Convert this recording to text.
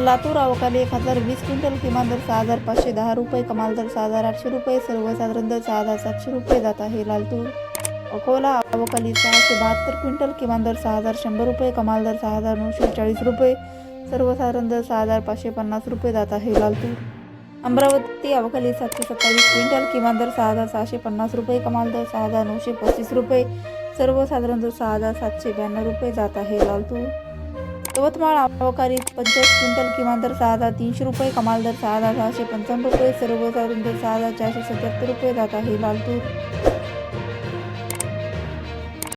लातूर अवकाली एक हजार वीस क्विंटल किमान दर सहा हजार पाचशे दहा रुपये कमाल दर सहा हजार आठशे रुपये सर्वसाधारण दर सहा हजार सातशे रुपये जात आहे लालतूर. अकोला अवकाली सहाशे बहात्तर क्विंटल किमान दर सहा हजार शंभर रुपये कमाल दर सहा हजार नऊशे चाळीस रुपये सर्वसाधारण दर सहा हजार पाचशे पन्नास रुपये जात आहे लालतूर. अमरावती अवकाली सातशे सत्तावीस क्विंटल किमान दर सहा हजार सहाशे पन्नास रुपये कमाल दर सहा हजार नऊशे पस्तीस रुपये सर्वसाधारण दर सहा हजार सातशे ब्याण्णव रुपये जात आहे लालतूर. यवतमाळ आवकारीत पंचवीस क्विंटल किमान दर सहा हजार तीनशे रुपये कमाल दर सहा हजार सहाशे पंचावन्न रुपये सर्व दर सहा हजार चारशे सत्याहत्तर रुपये जात आहे लालतूर